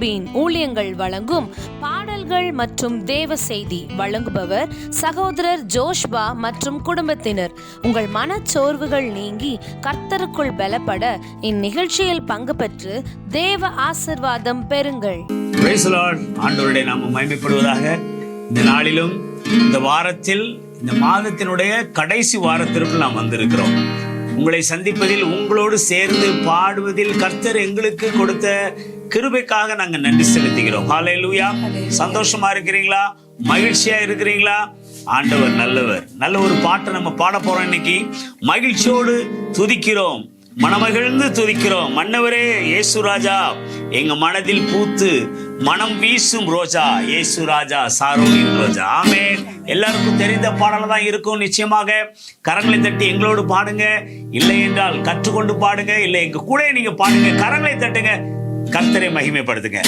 யாக்கோபின் ஊழியங்கள் வழங்கும் பாடல்கள் மற்றும் தேவ செய்தி வழங்குபவர் சகோதரர் ஜோஷ்பா மற்றும் குடும்பத்தினர். உங்கள் மனச்சோர்வுகள் நீங்கி கர்த்தருக்குள் பலப்பட இந்நிகழ்ச்சியில் பங்கு பெற்று தேவ ஆசிர்வாதம் பெறுங்கள். நாம இந்த நாளிலும் இந்த வாரத்தில் இந்த மாதத்தினுடைய கடைசி வாரத்திற்கு நாம் வந்திருக்கிறோம். உங்களை சந்திப்பதில் உங்களோடு சேர்ந்து பாடுவதில் கர்த்தர் எங்களுக்கு கொடுத்த கிருபைக்காக நாங்க நன்றி செலுத்துகிறோம். ஹalleluya. சந்தோஷமா இருக்கிறீங்களா? மகிழ்ச்சியா இருக்கிறீங்களா? ஆண்டவர் நல்லவர். நல்ல ஒரு பாட்டை நம்ம பாட போறோம் இன்னைக்கு. மகிழ்ச்சியோடு துதிக்கிறோம். மனமகிழ்ந்து துதிக்கிறோம். மன்னவரே இயேசு ராஜா எங்க மனதில் பூத்து மனம் வீசும் ரோஜா ஏசு ராஜா சாரோனின் ரோஜா. ஆமே எல்லாருக்கும் தெரிந்த பாடல தான் இருக்கும். நிச்சயமாக கரங்களை தட்டி எங்களோடு பாடுங்க. இல்லை என்றால் கற்றுக்கொண்டு பாடுங்க. இல்லை எங்க கூட நீங்க பாடுங்க. கரங்களை தட்டுங்க. கர்த்தரை மகிமைப்படுத்துங்க.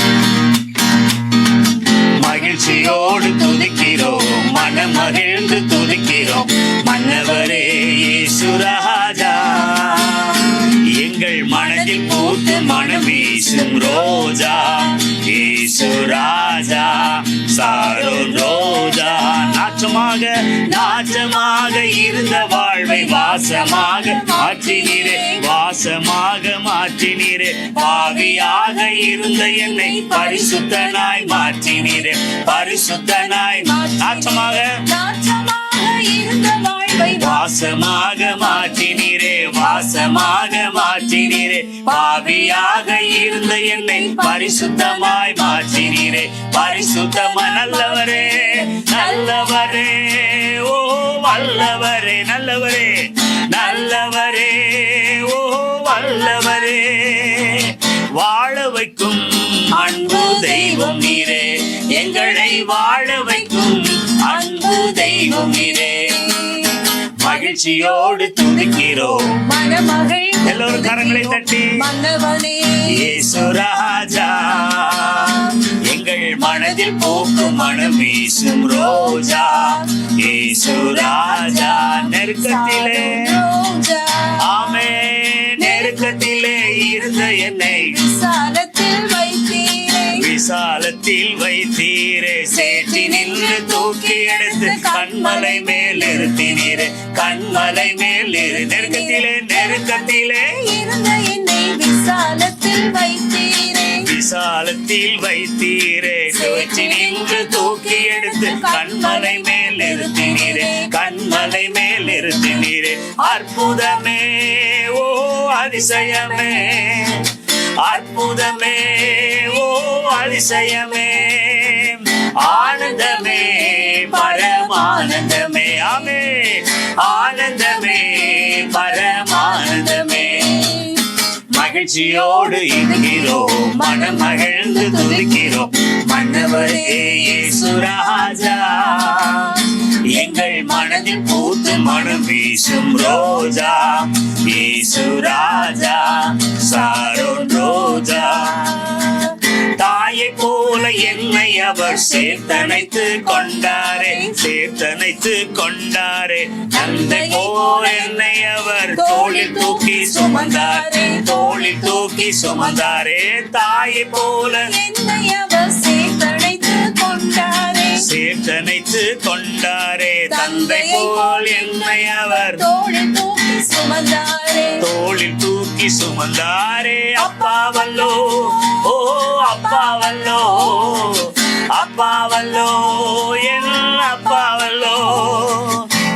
மகிழ்ச்சியோடு துதிக்கிறோம். மனம் மகிழ்ந்து துதிக்கிறோம். மன்னவரே இயேசுராஜா எங்கள் மனதில் பூத்து மனம் வீசும் ரோஜா. இயேசுராஜா சாரோன் ரோஜா நாச்சமாக நாச்சமாக இருந்த வாழ்வை வாசமாக மாற்றினீரே வாசமாக மாற்றினீரே பாவியாக இருந்த என்னை பரிசுத்தனாய் மாற்றினீரே பரிசுத்தனாய் நாச்சமாக நாச்சமாக இருந்த வாழ்வை வாசமாக மாற்றினீரே வாசமாக மாற்றினீரே. பாவியாக இருந்த என்னை பரிசுத்தமாய் மாற்றினீரே. பரிசுத்தமா நல்லவரே நல்லவரே. ஓ வல்லவரே நல்லவரே. நல்லவரே ஓ வல்லவரே. வாழ வைக்கும் அன்பு தெய்வம் நீரே. எங்களை வாழ வைக்கும் தெய்வம் இதே மகிழ்ச்சியோடு துடிக்கிறோம் மணமகள் எல்லோரும் கரங்களை தட்டி மன்னவனே இயேசு ராஜா எங்கள் மனதில் போக்கும் மனம் வீசும் ரோஜா இயேசு ராஜா நெருக்கத்திலே ஆமே நெருக்கத்திலே இருந்த என்னை விசாலத்தில் வைத்தீரே. சேற்றி நின்று தூக்கி எடுத்து கண்மலை மேல் நிறுத்தினீரே. கண்மலை மேல் நிறு நெருக்கத்திலே நெருக்கத்திலே. இருந்த என்னை விசாலத்தில் வைத்தீரே. விசாலத்தில் வைத்தீரே. சேற்றி நின்று தூக்கி எடுத்து கண்மலை மேல் நிறுத்தினீரே. கண்மலை மேல் நிறுத்தினீரே. அற்புதமே ஓ அதிசயமே. அற்புதமே ஓ அதிசயமே ஆனந்தமே பரமானந்தமே ஆமே ஆனந்தமே பரமானந்தமே. மகிழ்ச்சியோடு இருக்கிறோம். மனம் மகிழ்ந்து துதிக்கிறோம். மன்னவரே சுராஜா எங்கள் மனதில் பூத்து மனம் வீசும் ரோஜா. இயேசுராஜா சாரோன் ரோஜா. தாயை போல என்னை அவர் சேர்த்தனைத்து கொண்டாரே சேர்த்தனைத்து கொண்டாரே. தந்தை போல என்னை அவர் தோளில் தூக்கி சுமந்தாரே தோளில் தூக்கி சுமந்தாரே. தாயை போல என்னை அவர் சேர்த்தனைத்து கொண்டாரே தந்தை போல் என்னை அவர். தோளில் தூக்கி சுமந்தாரே. தோளில் தூக்கி சுமந்தாரே அப்பாவல்லோ ஓ அப்பாவல்லோ அப்பாவல்லோ என் அப்பாவல்லோ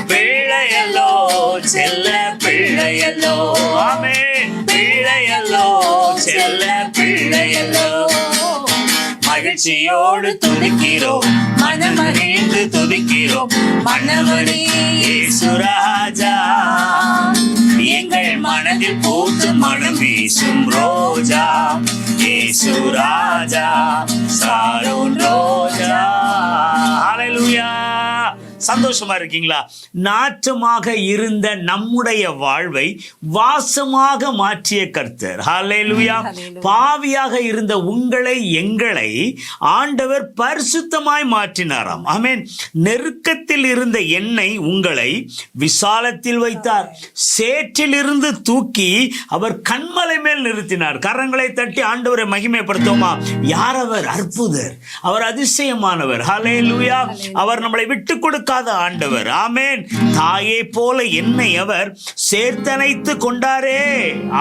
பிள்ளையல்லோ செல்ல பிள்ளையல்லோ. ஆமே பிள்ளையல்லோ செல்ல பிள்ளையல்லோ. மகிழ்ச்சியோடு துதிக்கிறோம். மனமகிழ்ந்து துதிக்கிறோம். மன்னவனே சுராஜா எங்கள் மனதில் பூத்து மனம் வீசும் ரோஜா. இயேசுராஜா சாரோன் ரோஜா. அலலுயா சந்தோஷமா இருக்கீங்களா? நாற்றமாக இருந்த நம்முடைய வாழ்வை வாசமாக மாற்றிய கர்த்தர். ஹalleluya. பாவியாக இருந்த உங்களை எங்களை ஆண்டவர் பரிசுத்தமாய் மாற்றினாராம். ஆமென் நெருக்கத்தில் இருந்த என்னை உங்களை விசாலத்தில் வைத்தார். சேற்றிலிருந்து தூக்கி அவர் கண்மலை மேல் நிறுத்தினார். கரங்களை தட்டி ஆண்டவரை மகிமைப்படுத்துவோமா? யார் அவர்? அற்புதர். அவர் அதிசயமானவர். ஹalleluya அவர் நம்மளை விட்டு கொடுக்காத ஆண்டவர். ஆமேன். தாயை போல என்னை அவர் சேர்த்தனைத்து கொண்டாரே.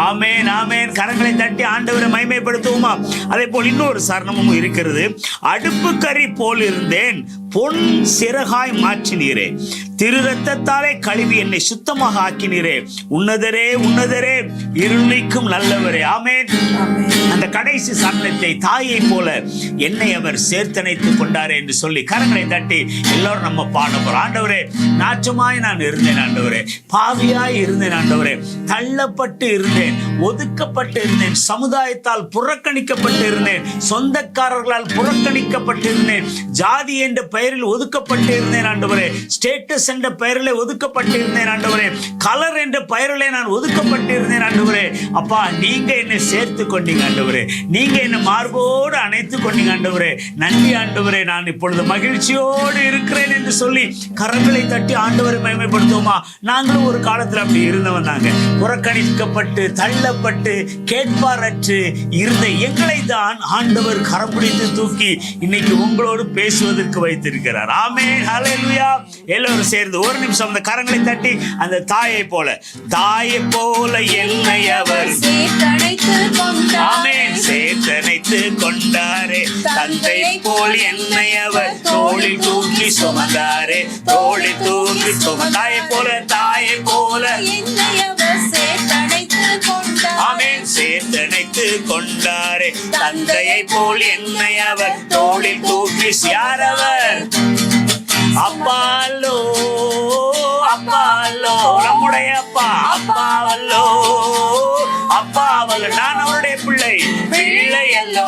ஆமேன் ஆமேன். கரங்களை தட்டி ஆண்டவரை மகிமைப்படுத்துவோமா? அதே போல் இன்னொரு சரணமும் இருக்கிறது. அடுப்பு கறி போல் இருந்தேன். பொன் சிறகாய் மாற்றினீரே. திரு ரத்தத்தாலே கழுவி என்னை சுத்தமாக ஆக்கினீரே. உன்னதரே உன்னதரே இருளிக்கும் நல்லவரே. ஆமென். அந்த கடைசி சரணத்தை தாயை போல என்னை அவர் சேர்த்தனைத்து கொண்டாரே என்று சொல்லி கரங்களை தட்டி எல்லாரும் நம்ம பாட போறோம். ஆண்டவரே நாச்சமாய் நான் இருந்தேன் ஆண்டவரே. பாவியாய் இருந்தேன் ஆண்டவரே. தள்ளப்பட்டு இருந்தேன் ஒதுக்கப்பட்டு இருந்தேன் சமுதாயத்தால் புறக்கணிக்கப்பட்டு இருந்தேன் சொந்தக்காரர்களால் புறக்கணிக்கப்பட்டு இருந்தேன் ஜாதி என்ற பெயரில் ஒதுக்கப்பட்டு இருந்தேன் ஆண்டவரே. ஸ்டேட்டஸ் என்ற பெயரில் ஒதுக்கப்பட்டு இருந்தேன் ஆண்டவரே. கலர் என்ற பெயரிலே நான் ஒதுக்கப்பட்டு இருந்தேன் ஆண்டவரே. அப்பா நீங்க என்னை சேர்த்து கொண்டீங்க ஆண்டவரே. நீங்க என்னை மார்போடு அணைத்து கொண்டீங்க ஆண்டவரே. நன்றி ஆண்டவரே. நான் இப்பொழுது மகிழ்ச்சியோடு இருக்கிறேன் என்று சொல்லி கரங்களை தட்டி ஆண்டவரை மகிமைப்படுத்துவோமா? நாங்களும் ஒரு காலத்துல அப்படி இருந்தவன் நாங்க புறக்கணிக்கப்பட்டு தள்ளப்பட்டு கேட்பாரற்று இருந்த எங்களை தான் ஆண்டவர் கரம் பிடித்து தூக்கி இன்னைக்கு உங்களோடு பேசுவதற்கு வைத்திருக்கிறார். ஆமே ஹalleluya எல்லோரும் சேர்ந்து ஒரு நிமிஷம் அந்த கரங்களை தட்டி அந்த தாயை போல. தாயை போல என்னை அவர் சேர்த்தணைத்து கொண்டாரே. சேர்த்தனைத்து கொண்டாரே. தந்தை போல் என்னை அவர் தோளில் தூக்கி சுமந்தாரே. தோளில் தூக்கி சும தாயை போல தாயை போல. என்னை ஆமென் கொண்டாரே. தந்தையை போல் என்னை அவர் தோளில் தூக்கி யாரவர் அப்பாலோ அப்பாலோ நம்முடைய அப்பா அப்பாவல்லோ அப்பாவல் நான் அவருடைய பிள்ளை பிள்ளையல்லோ.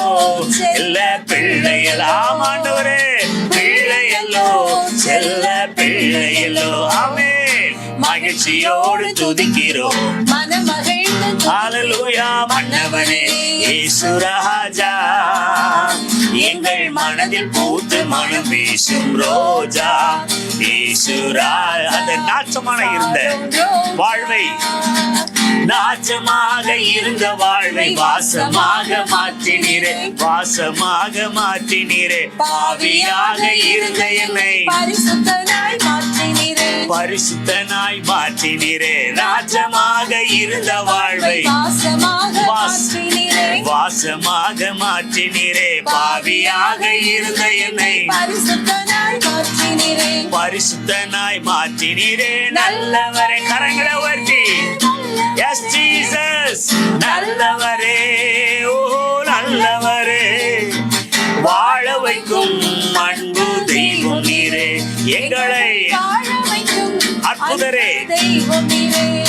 செல்ல பிள்ளை ஆமாண்டவரே. பிள்ளையல்லோ செல்ல பிள்ளையல்லோ. ஆமே மகிழ்ச்சியோடு துதிக்கிறோம். மனமகிழ்ந்து மன்னவனே இயேசு ராஜா. எங்கள் மனதில் பூத்து மனம் வீசும் ரோஜா. இயேசு ரா- அந்த நாச்சமான இருந்த வாழ்வை. நாச்சமாக இருந்த வாழ்வை வாசமாக மாற்றினீரே வாசமாக மாற்றினீரே. பாவியாக இருந்த என்னை பரிசுத்தனாய் மாற்றினீரே. பரிசுத்தனாய் மாற்றினீரே. ராஜமாக இருந்த வாழ்வை வாசமாக மாற்றினீரே. பாவியாக இருந்த என்னை பரிசுத்தனாய் மாற்றினீரே. நல்லவரே கரங்களை உயர்த்தி. எஸ் ஜீசஸ் நல்லவரே ஓ நல்லவரே. வாழ வைக்கும் அன்பு தெய்வம் நீரே. எங்களை அற்புதரே.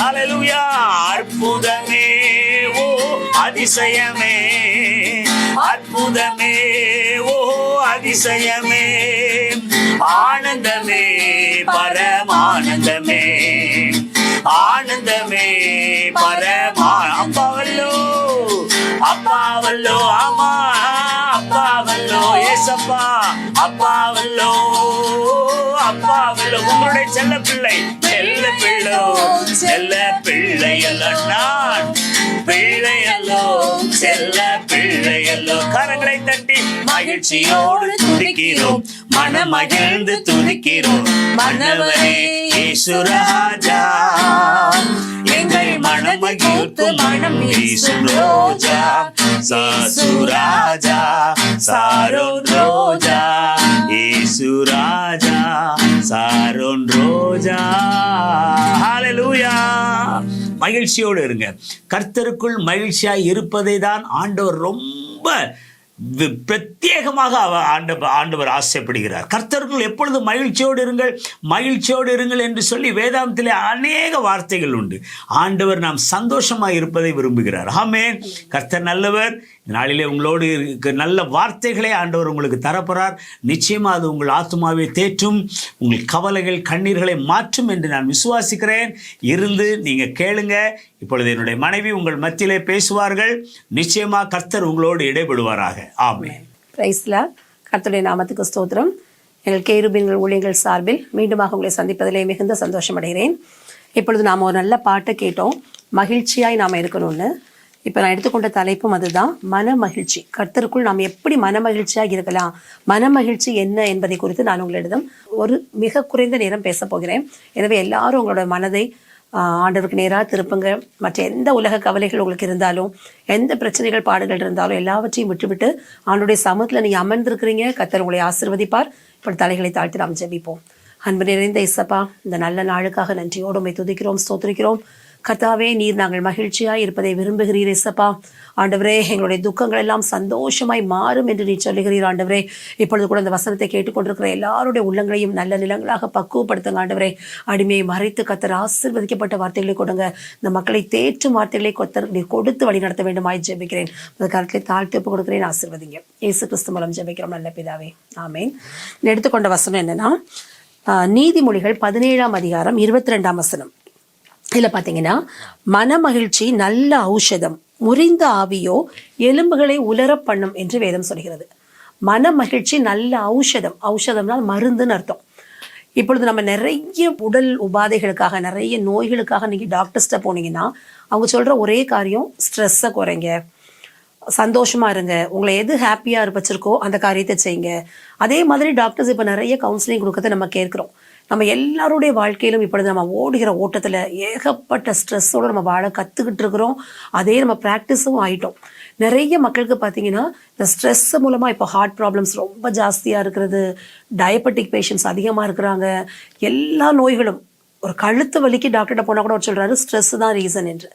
அலலுயா அற்புதமே ஓ அதிசயமே. அற்புதமே ஓ அதிசயமே. ஆனந்தமே பரமானந்தமே. ஆனந்தமே பரமா அப்பாவல்லோ அப்பாவல்லோ அம்மா உங்களுடைய செல்ல பிள்ளை செல்ல பிள்ளோ செல்ல பிள்ளை. அல்ல நான். பிள்ளையல்லோ செல்ல பிள்ளையல்லோ கரங்களை தட்டி மகிழ்ச்சியோடு துதிக்கிறோம் மனமகிழ்ந்து துடிக்கிறோம். மனவரே ஈசுராஜா எங்கள் மனமகிழ்த்து மனம் வீசும் ரோஜா. சாசுராஜா சாரோன் ரோஜா. ஈசுராஜா சாரோன் ரோஜா. ஹalleluya மகிழ்ச்சியோடு இருங்க. கர்த்தருக்குள் மகிழ்ச்சியாக இருப்பதை தான் ஆண்டவர் ரொம்ப பிரத்யேகமாக அவ- ஆண்ட ஆண்டவர் ஆசைப்படுகிறார். கர்த்தர்கள் எப்பொழுது மகிழ்ச்சியோடு இருங்கள் மகிழ்ச்சியோடு இருங்கள் என்று சொல்லி வேதாந்தத்தில் அநேக வார்த்தைகள் உண்டு. ஆண்டவர் நாம் சந்தோஷமாக இருப்பதை விரும்புகிறார். ஆமென். கர்த்தர் நல்லவர். நாளிலே உங்களோடு இருக்க நல்ல வார்த்தைகளை ஆண்டவர் உங்களுக்கு தரப்போகிறார் நிச்சயமாக அது உங்கள் ஆத்மாவை தேற்றும் உங்கள் கவலைகள் கண்ணீர்களை மாற்றும் என்று நான் விசுவாசிக்கிறேன். இருந்து நீங்கள் கேளுங்க. இப்பொழுது என்னுடைய மனைவி உங்கள் மத்தியிலே பேசுவார்கள். நிச்சயமா கர்த்தர் உங்களோடு இடைபெடுவாராக. ஆமே பிரைஸ்லா கர்த்தருடைய நாமத்துக்கு ஸ்தோத்திரம். எங்கள் கேருபின்கள் ஊழியர்கள் சார்பில் மீண்டுமாக உங்களை சந்திப்பதிலே மிகுந்த சந்தோஷம் அடைகிறேன் இப்பொழுது நாம் ஒரு நல்ல பாட்டை கேட்டோம். மகிழ்ச்சியாய் நாம் இருக்கணும்னு. இப்போ நான் எடுத்துக்கொண்ட தலைப்பும் அதுதான். மன மகிழ்ச்சி. கர்த்தருக்குள் நாம் எப்படி மன மகிழ்ச்சியாக இருக்கலாம்? மன மகிழ்ச்சி என்ன என்பதை குறித்து நான் உங்களிடம் ஒரு மிக குறைந்த நேரம் பேச போகிறேன். எனவே எல்லாரும் உங்களோட மனதை ஆண்டவருக்கு நேராக திருப்புங்க. மற்ற எந்த உலக கவலைகள் உங்களுக்கு இருந்தாலும் எந்த பிரச்சனைகள் பாடுகள் இருந்தாலும் எல்லாவற்றையும் விட்டுவிட்டு ஆண்டுடைய சமூகத்தில் நீங்கள் அமர்ந்திருக்கிறீங்க. கத்தர் உங்களை ஆசிர்வதிப்பார். இப்படி தலைகளை தாழ்த்தி நாம் ஜெபிப்போம். அன்பு நிறைந்த இசப்பா இந்த நல்ல நாளுக்காக நன்றியோடு உண்மை துதிக்கிறோம் ஸ்தோத்திரிக்கிறோம். கர்த்தாவே நீர் நாங்கள் மகிழ்ச்சியாய் இருப்பதை விரும்புகிறீர் இசப்பா ஆண்டவரே எங்களுடைய துக்கங்கள் எல்லாம் சந்தோஷமாய் மாறும் என்று நீ சொல்லுகிறீர் ஆண்டவரே. இப்பொழுது கூட இந்த வசனத்தை கேட்டுக்கொண்டிருக்கிற எல்லாருடைய உள்ளங்களையும் நல்ல நிலங்களாக பக்குவப்படுத்துங்க ஆண்டவரே. அடிமையை மறைத்து கத்தர் ஆசீர்வதிக்கப்பட்ட வார்த்தைகளை கொடுங்க. இந்த மக்களை தேற்றும் வார்த்தைகளை கொத்தர் நீர் கொடுத்து வழி நடத்த வேண்டுமாய் ஜெபிக்கிறேன். இந்த காலத்தில் தாழ்த்து ஒப்பு கொடுக்கிறேன் ஆசீர்வதிங்க. இயேசு கிறிஸ்து மூலம் ஜெபிக்கிறோம் நல்ல பிதாவே. ஆமேன். எடுத்துக்கொண்ட வசனம் என்னன்னா ஆஹ், நீதிமொழிகள் பதினேழாம் அதிகாரம் இருபத்தி ரெண்டாம் வசனம். இதில் பார்த்தீங்கன்னா மனமகிழ்ச்சி நல்ல ஔஷதம் முறிந்த ஆவியோ எலும்புகளை உலரப் பண்ணும் என்று வேதம் சொல்கிறது. மனமகிழ்ச்சி நல்ல ஔஷதம். ஔஷதம்னால் மருந்துன்னு அர்த்தம். இப்பொழுது நம்ம நிறைய உடல் உபாதைகளுக்காக நிறைய நோய்களுக்காக நீங்கள் டாக்டர்ஸ்ட்ட போனீங்கன்னா அவங்க சொல்கிற ஒரே காரியம் ஸ்ட்ரெஸ்ஸை குறைங்க. சந்தோஷமாக இருங்க. உங்களை எது ஹாப்பியாக வச்சிருக்கோ அந்த காரியத்தை செய்யுங்க. அதே மாதிரி டாக்டர்ஸ் இப்போ நிறைய கவுன்சிலிங் கொடுக்கறத நம்ம கேட்குறோம். நம்ம எல்லாருடைய வாழ்க்கையிலும் இப்பொழுது நம்ம ஓடுகிற ஓட்டத்தில் ஏகப்பட்ட ஸ்ட்ரெஸ்ஸோடு நம்ம வாழ கற்றுக்கிட்டு இருக்கிறோம். அதே நம்ம ப்ராக்டிஸும் ஆகிட்டோம் நிறைய மக்களுக்கு பார்த்தீங்கன்னா இந்த ஸ்ட்ரெஸ் மூலமாக இப்போ ஹார்ட் ப்ராப்ளம்ஸ் ரொம்ப ஜாஸ்தியாக இருக்கிறது டயபெட்டிக் பேஷண்ட்ஸ் அதிகமாக இருக்கிறாங்க. எல்லா நோய்களும் ஒரு கழுத்து வலிக்கு டாக்டர்கிட்ட போனால் கூட அவர் சொல்கிறாரு ஸ்ட்ரெஸ் தான் ரீசன் என்று.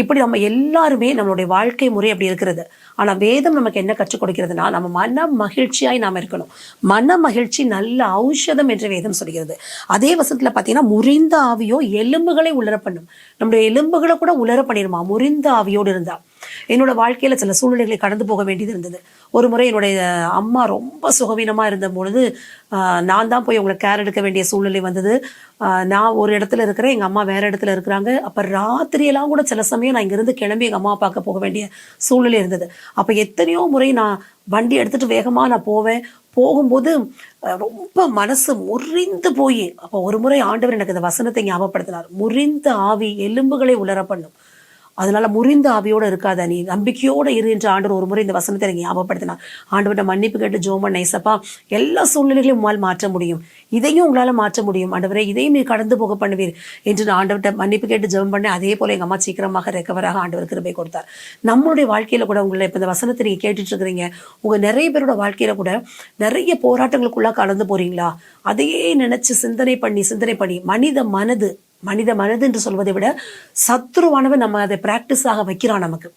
இப்படி நம்ம எல்லாருமே நம்மளுடைய வாழ்க்கை முறை அப்படி இருக்கிறது. ஆனால் வேதம் நமக்கு என்ன கற்றுக் கொடுக்கிறதுனா நம்ம மன மகிழ்ச்சியாய் நாம் இருக்கணும். மன மகிழ்ச்சி நல்ல ஔஷதம் என்று வேதம் சொல்கிறது. அதே வசத்தில் பார்த்தீங்கன்னா முறிந்த ஆவியோ எலும்புகளை உலர பண்ணும் நம்முடைய எலும்புகளை கூட உலர பண்ணிடுமா முறிந்த ஆவியோடு இருந்தா. என்னோட வாழ்க்கையில சில சூழ்நிலைகளை கடந்து போக வேண்டியது இருந்தது. ஒரு முறை என்னுடைய அம்மா ரொம்ப சுகவீனமா இருந்த பொழுது ஆஹ், நான் தான் போய் அவங்களை கேர் எடுக்க வேண்டிய சூழ்நிலை வந்தது. ஆஹ், நான் ஒரு இடத்துல இருக்கிறேன் எங்க அம்மா வேற இடத்துல இருக்கிறாங்க. அப்ப ராத்திரியெல்லாம் கூட சில சமயம் நான் இங்கேருந்து கிளம்பி எங்க அம்மா பார்க்க போக வேண்டிய சூழ்நிலை இருந்தது. அப்போ எத்தனையோ முறை நான் வண்டி எடுத்துட்டு வேகமா நான் போவேன். போகும்போது ரொம்ப மனசு முறிந்து போய். அப்போ ஒரு முறை ஆண்டவர் எனக்கு இந்த வசனத்தை ஞாபகப்படுத்தினார். முறிந்த ஆவி எலும்புகளை உலர பண்ணும் அதனால முறிந்த ஆவியோட இருக்காத நீ. நம்பிக்கையோட இரு என்று ஆண்டவர் ஒரு முறை இந்த வசனத்தை எனக்கு ஞாபகப்படுத்தினார். ஆண்டவர்கிட்ட மன்னிப்பு கேட்டு ஜோமன் நைசப்பா எல்லா சூழ்நிலைகளையும் உங்களால் மாற்ற முடியும். இதையும் உங்களால் மாற்ற முடியும். ஆண்டவரே இதையும் நீ கடந்து போக பண்ணுவீர் என்று நான் ஆண்டவர்கிட்ட மன்னிப்பு கேட்டு ஜெபம் பண்ணேன் அதே போல எங்கள் அம்மா சீக்கிரமாக ரெக்கவராக ஆண்டவர் கிருபை கொடுத்தார். நம்மளுடைய வாழ்க்கையில் கூட உங்களை இப்போ இந்த வசனத்தை நீங்கள் கேட்டுட்டு இருக்கிறீங்க உங்கள் நிறைய பேரோட வாழ்க்கையில் கூட நிறைய போராட்டங்களுக்குள்ளாக கலந்து போறீங்களா? அதையே நினைச்சு சிந்தனை பண்ணி சிந்தனை பண்ணி மனித மனது மனித மனது என்று சொல்வதை விட சத்ருவானவன் நம்ம அதை ப்ராக்டிஸாக வைக்கிறான் நமக்கு.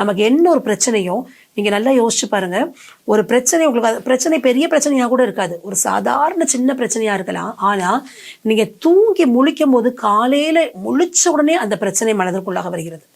நமக்கு என்ன ஒரு பிரச்சனையோ நீங்கள் நல்லா யோசிச்சு பாருங்க. ஒரு பிரச்சனை உங்களுக்கு பிரச்சனை பெரிய பிரச்சனையாக கூட இருக்காது. ஒரு சாதாரண சின்ன பிரச்சனையாக இருக்கலாம். ஆனால் நீங்கள் தூங்கி முழிக்கும் போது காலையில் முழிச்ச உடனே அந்த பிரச்சனை மனதிற்குள்ளாக வருகிறது.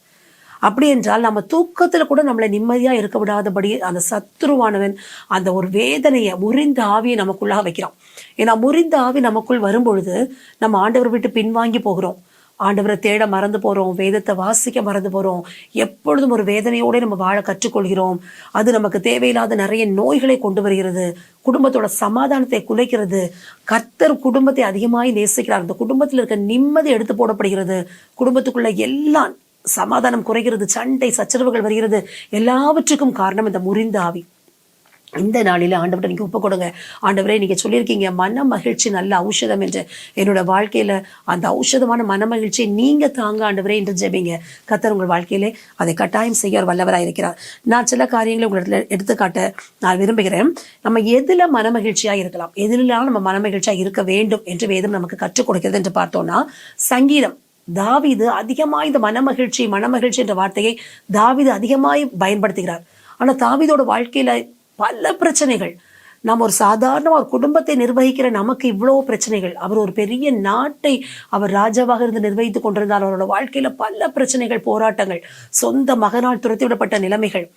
அப்படி என்றால் நம்ம தூக்கத்தில் கூட நம்மளை நிம்மதியாக இருக்க விடாதபடி அந்த சத்துருவானவன் அந்த ஒரு வேதனையை முறிந்த ஆவியை நமக்குள்ளாக வைக்கிறான். ஏன்னா முறிந்த ஆவி நமக்குள் வரும்பொழுது நம்ம ஆண்டவர் விட்டு பின்வாங்கி போகிறோம். ஆண்டவரை தேட மறந்து போகிறோம் வேதத்தை வாசிக்க மறந்து போகிறோம் எப்பொழுதும் ஒரு வேதனையோட நம்ம வாழ கற்றுக்கொள்கிறோம். அது நமக்கு தேவையில்லாத நிறைய நோய்களை கொண்டு வருகிறது. குடும்பத்தோட சமாதானத்தை குலைக்கிறது. கர்த்தர் குடும்பத்தை அதிகமாக நேசிக்கிறார். அந்த குடும்பத்தில் இருக்க நிம்மதி எடுத்து போடப்படுகிறது. குடும்பத்துக்குள்ள எல்லாம் சமாதானம் குறைகிறது சண்டை சச்சரவுகள் வருகிறது. எல்லாவற்றுக்கும் காரணம் இந்த முறிந்த ஆவி. இந்த நாளில் ஆண்டவரை நீங்கள் ஒப்பு கொடுங்க. ஆண்டவரே நீங்கள் சொல்லியிருக்கீங்க மன மகிழ்ச்சி நல்ல ஔஷதம் என்று. என்னோட வாழ்க்கையில் அந்த ஔஷதமான மன மகிழ்ச்சியை நீங்கள் தாங்க ஆண்டவரே என்று ஜெபிங்க. கத்தர் உங்கள் வாழ்க்கையிலே அதை கட்டாயம் செய்ய ஒரு வல்லவராக இருக்கிறார். நான் சில காரியங்களை உங்களிடத்துல எடுத்துக்காட்ட நான் விரும்புகிறேன். நம்ம எதில் மன மகிழ்ச்சியாக இருக்கலாம்? எதிலெல்லாம் நம்ம மன மகிழ்ச்சியாக இருக்க வேண்டும் என்று வேதம் நமக்கு கற்றுக் கொடுக்கிறது என்று பார்த்தோம்னா சங்கீதம். தாவிது அதிகமாய் இந்த மனமகிழ்ச்சி மனமகிழ்ச்சி என்ற வார்த்தையை தாவிது அதிகமாய் பயன்படுத்துகிறார். ஆனா தாவிதோட வாழ்க்கையில பல பிரச்சனைகள். நம்ம ஒரு சாதாரண ஒரு குடும்பத்தை நிர்வகிக்கிற நமக்கு இவ்வளோ பிரச்சனைகள். அவர் ஒரு பெரிய நாட்டை அவர் ராஜாவாக இருந்து நிர்வகித்து கொண்டிருந்தார். அவரோட வாழ்க்கையில பல பிரச்சனைகள் போராட்டங்கள் சொந்த மகனால் துரத்திவிடப்பட்ட நிலைமைகள்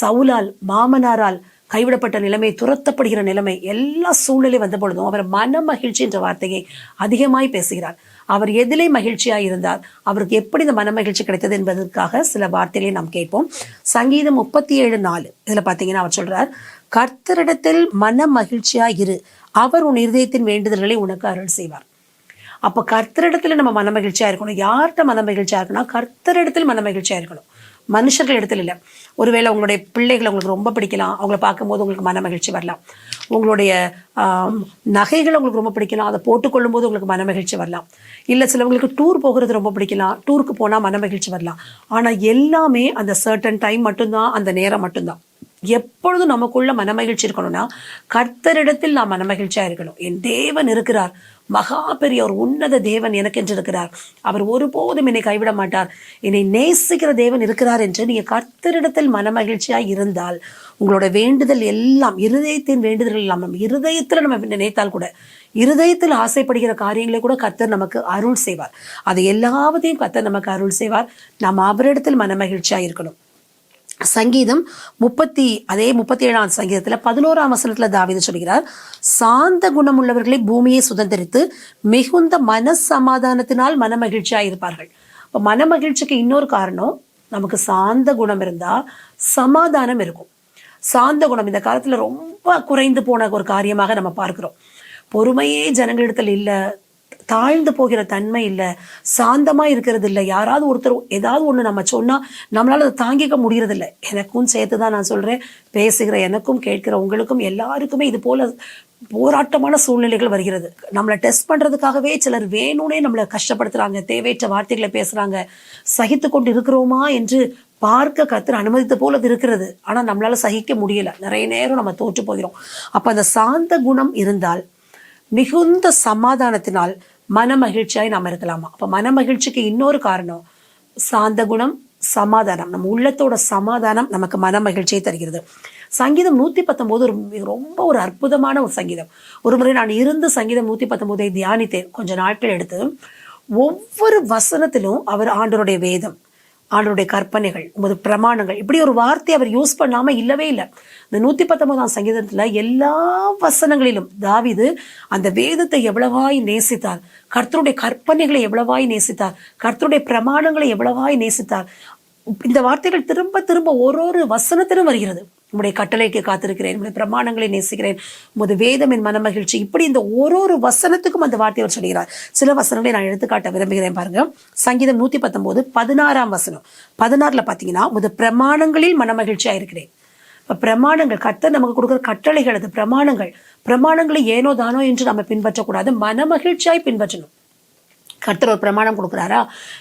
சவுலால் மாமனாரால் கைவிடப்பட்ட நிலைமை துரத்தப்படுகிற நிலைமை எல்லா சூழ்நிலை வந்த பொழுதும் அவர் மன மகிழ்ச்சி என்ற வார்த்தையை அதிகமாய் பேசுகிறார். அவர் எதிலே மகிழ்ச்சியாக இருந்தார். அவருக்கு எப்படி இந்த மன மகிழ்ச்சி கிடைத்தது என்பதற்காக சில வார்த்தைகளை நாம் கேட்போம். சங்கீதம் முப்பத்தி ஏழு நாலு. இதில் பார்த்தீங்கன்னா அவர் சொல்றார் கர்த்தரிடத்தில் மன மகிழ்ச்சியாக இரு. அவர் உன் இருதயத்தின் வேண்டுதல்களை உனக்கு அருள் செய்வார். அப்போ கர்த்தரிடத்தில் நம்ம மன மகிழ்ச்சியாக இருக்கணும். யார்கிட்ட மன மகிழ்ச்சியாக இருக்கணும் கர்த்தரிடத்தில் மன மகிழ்ச்சியாக இருக்கணும். மனுஷர்கள் இடத்துல இல்லை. ஒருவேளை உங்களுடைய பிள்ளைகளை உங்களுக்கு ரொம்ப பிடிக்கலாம். அவங்கள பார்க்கும்போது உங்களுக்கு மன மகிழ்ச்சி வரலாம். உங்களுடைய நகைகளை உங்களுக்கு ரொம்ப பிடிக்கலாம். அதை போட்டுக்கொள்ளும் போது உங்களுக்கு மன மகிழ்ச்சி வரலாம். இல்லை சிலவங்களுக்கு டூர் போகிறது ரொம்ப பிடிக்கலாம். டூருக்கு போனால் மன மகிழ்ச்சி வரலாம். ஆனால் எல்லாமே அந்த சர்டன் டைம் மட்டும்தான் அந்த நேரம் மட்டும்தான். எப்பொழுதும் நமக்குள்ள மனமகிழ்ச்சி இருக்கணும்னா கர்த்தரிடத்தில் நாம் மனமகிழ்ச்சியா இருக்கணும். என் தேவன் இருக்கிறார். மகா பெரிய ஒரு உன்னத தேவன் எனக்கென்று இருக்கிறார் அவர் ஒருபோதும் என்னை கைவிட மாட்டார். என்னை நேசிக்கிற தேவன் இருக்கிறார் என்று நீங்க கர்த்தரிடத்தில் மனமகிழ்ச்சியாக இருந்தால் உங்களோட வேண்டுதல் எல்லாம் இருதயத்தின் வேண்டுதல் எல்லாம் நம்ம இருதயத்தில் நம்ம நினைத்தால் கூட இருதயத்தில் ஆசைப்படுகிற காரியங்களை கூட கர்த்தர் நமக்கு அருள் செய்வார். அது எல்லாவற்றையும் கர்த்தர் நமக்கு அருள் செய்வார். நாம் அவரிடத்தில் மனமகிழ்ச்சியாக இருக்கணும். சங்கீதம் முப்பத்தி அதே முப்பத்தி ஏழாம் சங்கீதத்தில் பதினோராம் வசனத்தில் தாவீது சொல்கிறார் சாந்த குணமுள்ளவர்களை பூமியை சுதந்திரித்து மிகுந்த மன சமாதானத்தினால் மனமகிழ்ச்சியா இருப்பார்கள் இப்போ மனமகிழ்ச்சிக்கு இன்னொரு காரணம் நமக்கு சாந்த குணம் இருந்தால் சமாதானம் இருக்கும். சாந்த குணம் இந்த காலத்தில் ரொம்ப குறைந்து போன ஒரு காரியமாக நம்ம பார்க்குறோம். பொறுமையே ஜனங்களிடத்தில் இல்லை தாழ்ந்து போகிற தன்மை இல்லை சாந்தமாக இருக்கிறது இல்லை யாராவது ஒருத்தர் ஏதாவது ஒன்று நம்ம சொன்னால் நம்மளால் அதை தாங்கிக்க முடியறதில்ல. இல்லை எனக்கும் சேர்த்து தான் நான் சொல்கிறேன் பேசுகிற எனக்கும் கேட்கிற உங்களுக்கும் எல்லாருக்குமே இது போல் போராட்டமான சூழ்நிலைகள் வருகிறது. நம்மளை டெஸ்ட் பண்ணுறதுக்காகவே சிலர் வேணும்னே நம்மளை கஷ்டப்படுத்துகிறாங்க தேவையற்ற வார்த்தைகளை பேசுகிறாங்க சகித்து கொண்டு இருக்கிறோமா என்று பார்க்க கத்தர் அனுமதித்த போல அது இருக்கிறது. ஆனால் நம்மளால் சகிக்க முடியலை. நிறைய நேரம் நம்ம தோற்று போகிறோம். அப்போ அந்த சாந்த குணம் இருந்தால் மிகுந்த சமாதானத்தினால் மன மகிழ்ச்சியாய் நாம் இருக்கலாமா? அப்ப மன மகிழ்ச்சிக்கு இன்னொரு காரணம் சாந்த குணம் சமாதானம். நம்ம உள்ளத்தோட சமாதானம் நமக்கு மன மகிழ்ச்சியை தருகிறது. சங்கீதம் நூத்தி பத்தொன்பது ஒரு ரொம்ப ஒரு அற்புதமான ஒரு சங்கீதம். ஒரு முறை நான் இருந்து சங்கீதம் நூத்தி பத்தொன்பதை தியானித்தேன். கொஞ்சம் நாட்கள் எடுத்து ஒவ்வொரு வசனத்திலும் அவர் ஆண்டருடைய வேதம் ஆண்டருடைய கற்பனைகள் உமது பிரமாணங்கள். இப்படி ஒரு வார்த்தை அவர் யூஸ் பண்ணாமல் இல்லவே இல்லை. இந்த நூற்றி பத்தொன்பதாம் சங்கீதத்தில் எல்லா வசனங்களிலும் தாவிது அந்த வேதத்தை எவ்வளவாய் நேசித்தார் கர்த்தருடைய கற்பனைகளை எவ்வளவாய் நேசித்தார் கர்த்தருடைய பிரமாணங்களை எவ்வளவாய் நேசித்தார். இந்த வார்த்தைகள் திரும்ப திரும்ப ஒரு ஒரு வசனத்திலும் வருகிறது. உம்முடைய கட்டளைக்கு காத்திருக்கிறேன் உடைய பிரமாணங்களை நேசிக்கிறேன். உமது வேதம் என் மனமகிழ்ச்சி. இப்படி இந்த ஒரு ஒரு வசனத்துக்கும் அந்த வார்த்தை அவர் சொல்கிறார். சில வசனங்களை நான் எடுத்துக்காட்ட விரும்புகிறேன் பாருங்க. சங்கீதம் நூத்தி பத்தொன்பது பதினாறாம் வசனம். பதினாறுல பாத்தீங்கன்னா உமது பிரமாணங்களில் மனமகிழ்ச்சியாக இருக்கிறேன். இப்ப பிரமாணங்கள் கத்த நமக்கு கொடுக்குற கட்டளைகள் அது பிரமாணங்கள். பிரமாணங்களை ஏனோ தானோ என்று நம்ம பின்பற்றக்கூடாது. மனமகிழ்ச்சியாய் பின்பற்றணும். கர்த்தர் ஒரு பிரமாணம் கொடுக்குறாரா?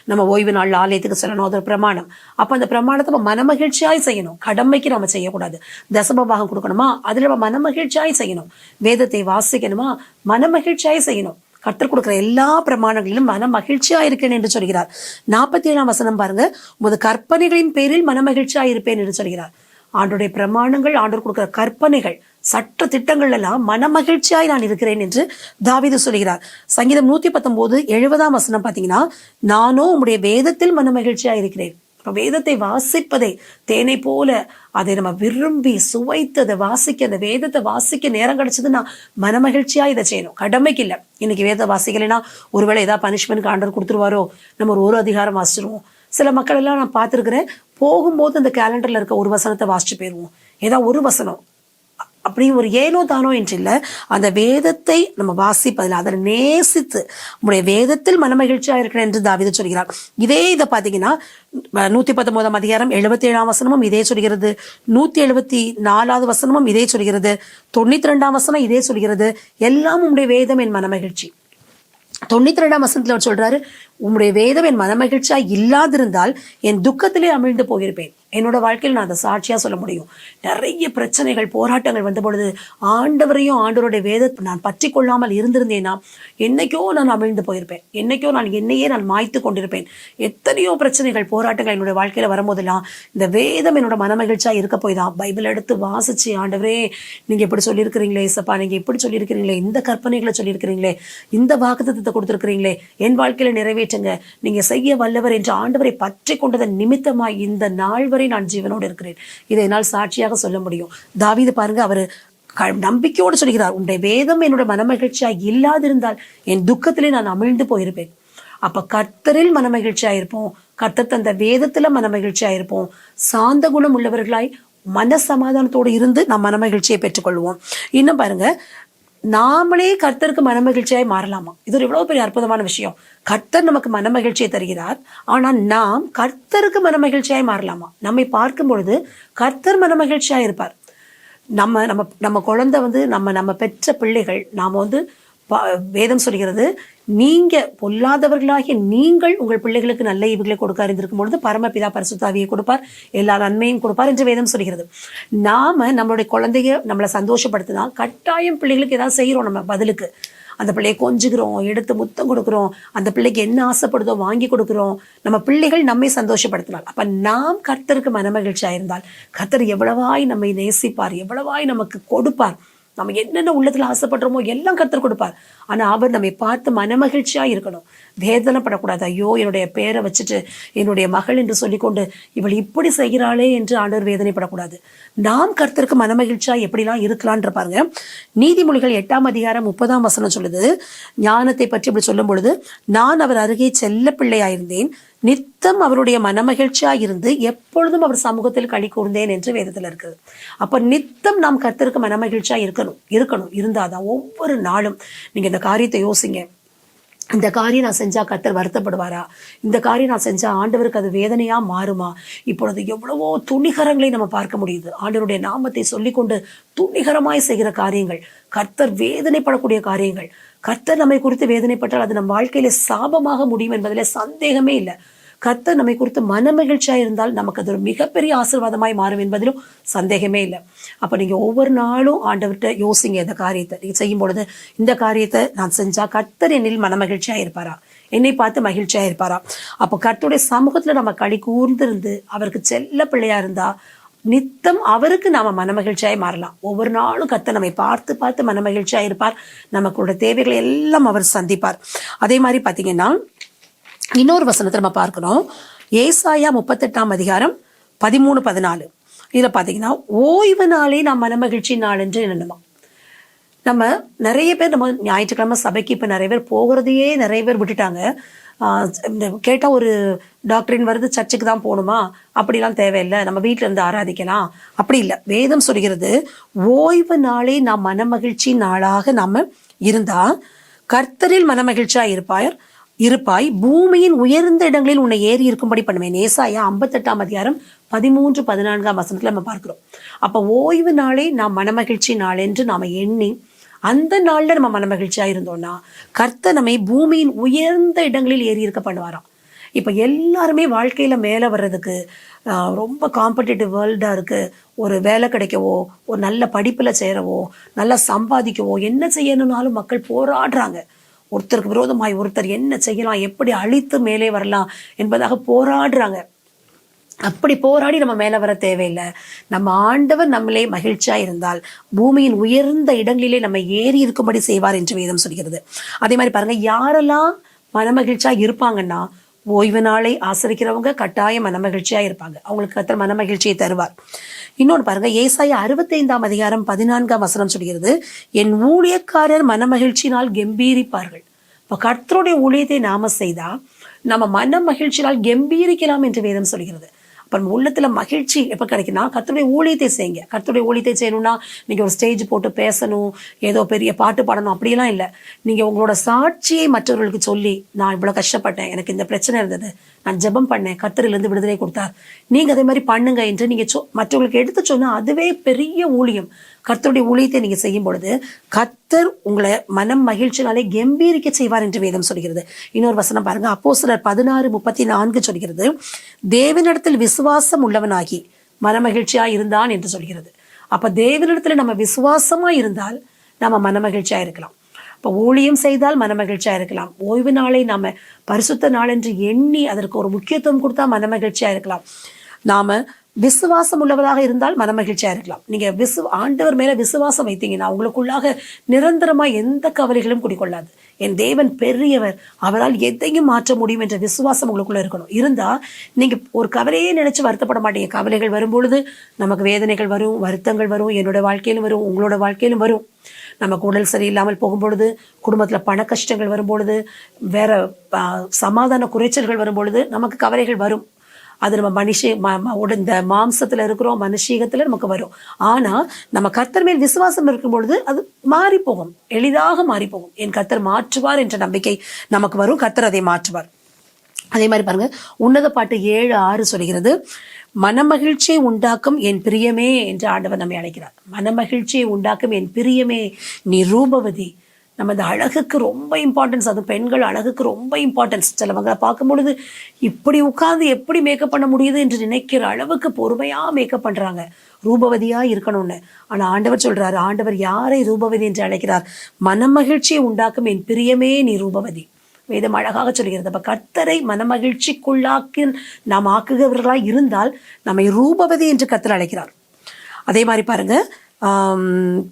நம்ம ஓய்வு நாள் ஆலயத்துக்கு செல்லணும் அது ஒரு பிரமாணம். அப்போ அந்த பிரமாணத்தை நம்ம மனமகிழ்ச்சியாய் செய்யணும். கடமைக்கு நம்ம செய்யக்கூடாது. தசமபாகம் கொடுக்கணுமா? அதுல நம்ம மனமகிழ்ச்சியாய் செய்யணும். வேதத்தை வாசிக்கணுமா? மனமகிழ்ச்சியாய் செய்யணும். கர்த்தர் கொடுக்குற எல்லா பிரமாணங்களிலும் மன மகிழ்ச்சியா இருக்கேன் என்று சொல்கிறார். நாற்பத்தி ஏழாம் வசனம் பாருங்க. உமது கற்பனைகளின் பேரில் மனமகிழ்ச்சியா இருப்பேன் என்று சொல்கிறார். ஆண்டுடைய பிரமாணங்கள் ஆண்டோர் கொடுக்கிற கற்பனைகள் சட்ட திட்டங்கள் எல்லாம் மனமகிழ்ச்சியாய் நான் இருக்கிறேன் என்று தாவிது சொல்கிறார். சங்கீதம் நூத்தி பத்தொன்பது எழுபதாம் வசனம் பாத்தீங்கன்னா நானோ உங்களுடைய வேதத்தில் மனமகிழ்ச்சியா இருக்கிறேன். வேதத்தை வாசிப்பதை தேனை போல அதை நம்ம விரும்பி சுவைத்து அதை வாசிக்க அந்த வேதத்தை வாசிக்க நேரம் கிடைச்சதுன்னா மனமகிழ்ச்சியா இதை செய்யணும். கடமைக்கு இல்லை. இன்னைக்கு வேதத்தை வாசிக்கலைன்னா ஒருவேளை ஏதாவது பனிஷ்மெண்ட் ஆண்டர் கொடுத்துருவாரோ? நம்ம ஒரு ஒரு அதிகாரம் வாசிச்சிருவோம். சில மக்கள் எல்லாம் நான் பார்த்துருக்குறேன் போகும்போது அந்த கேலண்டர்ல இருக்க ஒரு வசனத்தை வாசிச்சு போயிடுவோம். ஏதாவது ஒரு வசனம். அப்படி ஒரு ஏனோ தானோ என்று இல்லை அந்த வேதத்தை நம்ம வாசிப்பதில் அதை நேசித்து நம்முடைய வேதத்தில் மனமகிழ்ச்சியா இருக்கணும் என்று தாவித சொல்கிறார். இதே இதை பார்த்தீங்கன்னா நூத்தி பத்தொன்பதாம் அதிகாரம் எழுபத்தி ஏழாம் வசனமும் இதே சொல்கிறது. நூத்தி எழுபத்தி நாலாவது வசனமும் இதே சொல்கிறது. தொண்ணூத்தி ரெண்டாம் வசனம் இதே சொல்கிறது. எல்லாம் உங்களுடைய வேதம் என் மனமகிழ்ச்சி தொண்ணூத்தி ரெண்டாம் வசனத்தில் அவர் சொல்றாரு உம்முடைய வேதம் என் மனமகிழ்ச்சியா இல்லாதிருந்தால் என் துக்கத்திலே அமிழ்ந்து போயிருப்பேன். என்னோட வாழ்க்கையில் நான் அதை சாட்சியாக சொல்ல முடியும். நிறைய பிரச்சனைகள் போராட்டங்கள் வந்த பொழுது ஆண்டவரையும் ஆண்டவருடைய வேதத்தை நான் பற்றி கொள்ளாமல் இருந்திருந்தேன்னா என்னைக்கோ நான் அமிழ்ந்து போயிருப்பேன். என்னைக்கோ நான் என்னையே நான் மாய்த்து கொண்டிருப்பேன். எத்தனையோ பிரச்சனைகள் போராட்டங்கள் என்னுடைய வாழ்க்கையில் வரும்போதெல்லாம் இந்த வேதம் என்னோட மனமகிழ்ச்சியாக இருக்க போய் தான் பைபிள் எடுத்து வாசிச்சு ஆண்டவரே நீங்கள் இப்படி சொல்லியிருக்கிறீங்களே சப்பா நீங்கள் இப்படி சொல்லியிருக்கிறீங்களே இந்த கற்பனைகளை சொல்லியிருக்கிறீங்களே இந்த வாக்குத்தத்தை கொடுத்துருக்கிறீங்களே என் வாழ்க்கையில் நிறைவே நிறைவேற்றுங்க நீங்க செய்ய வல்லவர் என்று ஆண்டவரை பற்றி கொண்டதன் நிமித்தமாய் இந்த நாள் வரை நான் ஜீவனோடு இருக்கிறேன். இதை என்னால் சாட்சியாக சொல்ல முடியும். தாவிது பாருங்க அவர் நம்பிக்கையோடு சொல்கிறார் உன்னுடைய வேதம் என்னுடைய மனமகிழ்ச்சியாக இல்லாதிருந்தால் என் துக்கத்திலே நான் அமிழ்ந்து போயிருப்பேன். அப்ப கர்த்தரில் மனமகிழ்ச்சியாக இருப்போம் கர்த்தர் தந்த வேதத்துல மனமகிழ்ச்சியாக இருப்போம். சாந்த குணம் உள்ளவர்களாய் மன சமாதானத்தோடு இருந்து நாம் மனமகிழ்ச்சியை பெற்றுக்கொள்வோம். இன்னும் பாருங்க நாமளே கர்த்தருக்கு மனமகிழ்ச்சியாய் மாறலாமா? இது ஒரு எவ்வளவு பெரிய அற்புதமான விஷயம். கர்த்தர் நமக்கு மனமகிழ்ச்சியை தருகிறார். ஆனால் நாம் கர்த்தருக்கு மனமகிழ்ச்சியாய் மாறலாமா? நம்மை பார்க்கும் பொழுது கர்த்தர் மனமகிழ்ச்சியாக இருப்பார். நம்ம நம்ம நம்ம குழந்தை வந்து நம்ம நம்ம பெற்ற பிள்ளைகள் நாம் வந்து ப- வேதம் சொல்கிறது நீங்கள் பொல்லாதவர்களாகிய நீங்கள் உங்கள் பிள்ளைகளுக்கு நல்ல ஈவுகளை கொடுக்க அறிந்திருக்கும் பொழுது பரமபிதா பரிசுத்தாவியை கொடுப்பார். எல்லா நன்மையும் கொடுப்பார் என்று வேதம் சொல்கிறது. நாம் நம்மளுடைய குழந்தைய நம்மளை சந்தோஷப்படுத்தினா கட்டாயம் பிள்ளைகளுக்கு ஏதாவது செய்கிறோம் நம்ம பதிலுக்கு. அந்த பிள்ளையை கொஞ்சுகிறோம் எடுத்து முத்தம் கொடுக்குறோம் அந்த பிள்ளைக்கு என்ன ஆசைப்படுதோ வாங்கி கொடுக்குறோம். நம்ம பிள்ளைகள் நம்மை சந்தோஷப்படுத்தினால் அப்போ நாம் கர்த்தருக்கு மனமகிழ்ச்சியாக இருந்தால் கர்த்தர் எவ்வளவாய் நம்மை நேசிப்பார் எவ்வளவாய் நமக்கு கொடுப்பார் நம்ம என்னென்ன உள்ளத்துல ஆசைப்படுறோமோ எல்லாம் கற்றுக் கொடுப்பார். ஆனா அவர் நம்மை பார்த்து மனமகிழ்ச்சியா இருக்கணும். வேதனைப்படக்கூடாது. ஐயோ என்னுடைய பேரை வச்சுட்டு என்னுடைய மகள் என்று சொல்லிக்கொண்டு இவள் இப்படி செய்கிறாளே என்று ஆண்டவர் வேதனைப்படக்கூடாது. நாம் கர்த்தருக்கு மனமகிழ்ச்சியா எப்படிலாம் இருக்கலான்ற பாருங்க. நீதிமொழிகள் எட்டாம் அதிகாரம் முப்பதாம் வசனம் சொல்லுது. ஞானத்தை பற்றி இப்படி சொல்லும் பொழுது நான் அவர் அருகே செல்ல பிள்ளையாயிருந்தேன் நித்தம் அவருடைய மனமகிழ்ச்சியாக இருந்து எப்பொழுதும் அவர் சமூகத்தில் களி கூர்ந்தேன் என்று வேதத்தில் இருக்குது. அப்போ நித்தம் நாம் கர்த்தருக்கு மனமகிழ்ச்சியாக இருக்கணும் இருக்கணும் இருந்தால் தான் ஒவ்வொரு நாளும். நீங்கள் இந்த காரியத்தை யோசிங்க. இந்த காரியம் நான் செஞ்சால் கத்தர் வருத்தப்படுவாரா? இந்த காரியம் நான் செஞ்சால் ஆண்டவருக்கு அது வேதனையாக மாறுமா? இப்பொழுது எவ்வளவோ துணிகரங்களை நம்ம பார்க்க முடியுது. ஆண்டவருடைய நாமத்தை சொல்லிக்கொண்டு துணிகரமாய் செய்கிற காரியங்கள் கர்த்தர் வேதனைப்படக்கூடிய காரியங்கள் கர்த்தர் நம்மை குறித்து வேதனைப்பட்டால் அது நம் வாழ்க்கையில சாபமாக முடியும் என்பதில் சந்தேகமே இல்லை. கர்த்தர் நம்மை குறித்து மனமகிழ்ச்சியா இருந்தால் நமக்கு அது ஒரு மிகப்பெரிய ஆசீர்வாதமாய் மாறும் என்பதிலும் சந்தேகமே இல்லை. அப்ப நீங்க ஒவ்வொரு நாளும் ஆண்டவர்கிட்ட யோசிங்க இந்த காரியத்தை. நீங்க செய்யும் பொழுது இந்த காரியத்தை நான் செஞ்சா கர்த்தர் என்னில் மனமகிழ்ச்சியா இருப்பாரா? என்னை பார்த்து மகிழ்ச்சியா இருப்பாரா? அப்போ கர்த்தருடைய சமூகத்துல நம்ம களி கூர்ந்திருந்து அவருக்கு செல்ல பிள்ளையா இருந்தா நித்தம் அவருக்கு நாம மனமகிழ்ச்சியாய் மாறலாம். ஒவ்வொரு நாளும் கத்த நம்மை பார்த்து பார்த்து மனமகிழ்ச்சியா இருப்பார். நமக்குள்ள தேவைகளை எல்லாம் அவர் சந்திப்பார். அதே மாதிரி பாத்தீங்கன்னா இன்னொரு வசனத்தை நம்ம பார்க்கணும். ஏசாயா முப்பத்தெட்டாம் அதிகாரம் பதிமூணு பதினாலு. இதுல பாத்தீங்கன்னா ஓய்வு நாளே நாம் மனமகிழ்ச்சி நாள் என்று எண்ணணுமா நம்ம நிறைய பேர் நம்ம ஞாயிற்றுக்கிழமை சபைக்கு இப்போ நிறைய பேர் போகிறதையே நிறைய பேர் விட்டுட்டாங்க. கேட்டால் ஒரு டாக்டரின் வருது சர்ச்சுக்கு தான் போகணுமா? அப்படிலாம் தேவையில்லை. நம்ம வீட்டில் இருந்து ஆராதிக்கலாம். அப்படி இல்லை. வேதம் சொல்கிறது ஓய்வு நாளே நாம் மனமகிழ்ச்சி நாளாக நாம இருந்தா கர்த்தரில் மனமகிழ்ச்சியா இருப்பார் இருப்பாய். பூமியின் உயர்ந்த இடங்களில் உன்னை ஏறி இருக்கும்படி பண்ணுவேன். ஏசாயா ஐம்பத்தெட்டாம் அதிகாரம் பதிமூன்று பதினான்காம் வசனத்துல நம்ம பார்க்கிறோம். அப்ப ஓய்வு நாளே நாம் மனமகிழ்ச்சி நாள் என்று நாம எண்ணி அந்த நாளில் நம்ம மனமகிழ்ச்சியா இருந்தோம்னா கர்த்தர் நம்மை பூமியின் உயர்ந்த இடங்களில் ஏறி இருக்க பண்ணுவாராம். இப்போ எல்லாருமே வாழ்க்கையில் மேலே வர்றதுக்கு ரொம்ப காம்படிட்டிவ் வேர்ல்டாக இருக்குது ஒரு வேலை கிடைக்கவோ ஒரு நல்ல படிப்பில் சேரவோ நல்லா சம்பாதிக்கவோ என்ன செய்யணும்னாலும் மக்கள் போராடுறாங்க. ஒருத்தருக்கு விரோதமாய் ஒருத்தர் என்ன செய்யலாம் எப்படி அழித்து மேலே வரலாம் என்பதாக போராடுறாங்க. அப்படி போராடி நம்ம மேலே வர தேவையில்லை. நம்ம ஆண்டவர் நம்மளே மகிழ்ச்சியாக இருந்தால் பூமியின் உயர்ந்த இடங்களிலே நம்ம ஏறி இருக்கும்படி செய்வார் என்று வேதம் சொல்கிறது. அதே மாதிரி பாருங்கள் யாரெல்லாம் மனமகிழ்ச்சியாக இருப்பாங்கன்னா ஓய்வு நாளை ஆசரிக்கிறவங்க கட்டாயம் மனமகிழ்ச்சியாக இருப்பாங்க. அவங்களுக்கு கத்தர் மனமகிழ்ச்சியை தருவார். இன்னொன்று பாருங்க ஏசாயா அறுபத்தைந்தாம் அதிகாரம் பதினான்காம் வசனம் சொல்கிறது என் ஊழியக்காரர் மனமகிழ்ச்சியினால் கம்பீரிப்பார்கள். இப்போ கர்த்தருடைய ஊழியத்தை நாம செய்தால் நம்ம மன மகிழ்ச்சியினால் கம்பீரிக்கலாம் என்று வேதம் சொல்கிறது. அப்போ நம்ம உள்ளத்தில் மகிழ்ச்சி எப்போ கிடைக்குன்னா கர்த்தருடைய ஊழியத்தை செய்யுங்க. கர்த்தருடைய ஊழியத்தை செய்யணும்னா நீங்கள் ஒரு ஸ்டேஜ் போட்டு பேசணும் ஏதோ பெரிய பாட்டு பாடணும் அப்படியெல்லாம் இல்லை. நீங்கள் உங்களோட சாட்சியை மற்றவர்களுக்கு சொல்லி நான் இவ்வளோ கஷ்டப்பட்டேன் எனக்கு இந்த பிரச்சனை இருந்தது நான் ஜெபம் பண்ணேன் கர்த்தரிலிருந்து விடுதலை கொடுத்தார். நீங்கள் அதே மாதிரி பண்ணுங்க என்று நீங்கள் சொ- மற்றவங்களுக்கு எடுத்து சொன்னால் அதுவே பெரிய ஊழியம். கர்த்தருடைய ஊழியத்தை நீங்கள் செய்யும் பொழுது கத் கர்த்தர் உங்களை மனம் மகிழ்ச்சினாலே கம்பீரிக்க செய்வார் என்று வேதம் சொல்கிறது. இன்னொரு வசனம் பாருங்க அப்போ சிலர் பதினாறு முப்பத்தி நான்கு சொல்கிறது தேவனிடத்தில் விசுவாசம் உள்ளவனாகி மனமகிழ்ச்சியா இருந்தான் என்று சொல்கிறது. அப்ப தேவனிடத்தில் நம்ம விசுவாசமா இருந்தால் நம்ம மனமகிழ்ச்சியா இருக்கலாம். இப்போ ஊழியம் செய்தால் மனமகிழ்ச்சியா இருக்கலாம். ஓய்வு நாளை நாம பரிசுத்த நாள் என்று எண்ணி அதற்கு ஒரு முக்கியத்துவம் கொடுத்தா மனமகிழ்ச்சியா இருக்கலாம். நாம விசுவாசம் உள்ளவராக இருந்தால் மனமகிழ்ச்சியா இருக்கலாம். நீங்கள் விசு ஆண்டவர் மேலே விசுவாசம் வைத்தீங்கன்னா உங்களுக்குள்ளாக நிரந்தரமாக எந்த கவலைகளும் குடிக்கொள்ளாது என் தேவன் பெரியவர் அவரால் எதையும் மாற்ற முடியும் என்ற விசுவாசம் உங்களுக்குள்ளே இருக்கணும். இருந்தால் நீங்கள் ஒரு கவலையே நினச்சி வருத்தப்பட மாட்டீங்க. கவலைகள் வரும்பொழுது நமக்கு வேதனைகள் வரும் வருத்தங்கள் வரும் என்னோட வாழ்க்கையிலும் வரும் உங்களோட வாழ்க்கையிலும் வரும். நமக்கு உடல் சரியில்லாமல் போகும்பொழுது குடும்பத்தில் பண கஷ்டங்கள் வரும்பொழுது வேற சமாதான குறைச்சல்கள் வரும்பொழுது நமக்கு கவலைகள் வரும். அது நம்ம மனுஷ ம- ம- இந்த மாம்சத்தில் இருக்கிறோம் மனுஷீகத்தில் நமக்கு வரும். ஆனால் நம்ம கர்த்தர் மேல் விசுவாசம் இருக்கும் பொழுது அது மாறி போகும். எளிதாக மாறி போகும். என் கர்த்தர் மாற்றுவார் என்ற நம்பிக்கை நமக்கு வரும். கர்த்தர் அதை மாற்றுவார். அதே மாதிரி பாருங்க உன்னத பாட்டு ஏழு ஆறு சொல்கிறது மனமகிழ்ச்சியை உண்டாக்கும் என் பிரியமே என்று ஆண்டவர் நம்மை அழைக்கிறார். மனமகிழ்ச்சியை உண்டாக்கும் என் பிரியமே நீ ரூபவதி நம்ம இந்த அழகுக்கு ரொம்ப இம்பார்ட்டன்ஸ் அது பெண்கள் அழகுக்கு ரொம்ப இம்பார்ட்டன்ஸ் சிலவங்களை பார்க்கும் பொழுது இப்படி உட்கார்ந்து எப்படி மேக்கப் பண்ண முடியுது என்று நினைக்கிற அளவுக்கு பொறுமையா மேக்கப் பண்றாங்க. ரூபவதியா இருக்கணும்னு. ஆனால் ஆண்டவர் சொல்றாரு ஆண்டவர் யாரை ரூபவதி என்று அழைக்கிறார்? மனமகிழ்ச்சியை உண்டாக்கும் என் பிரியமே நீ ரூபவதி. வேதம் அழகாக சொல்கிறது அப்போ கர்த்தரை மனமகிழ்ச்சிக்குள்ளாக்கி நாம் ஆக்குகிறவர்களாக இருந்தால் நம்மை ரூபவதி என்று கர்த்தர் அழைக்கிறார். அதே மாதிரி பாருங்க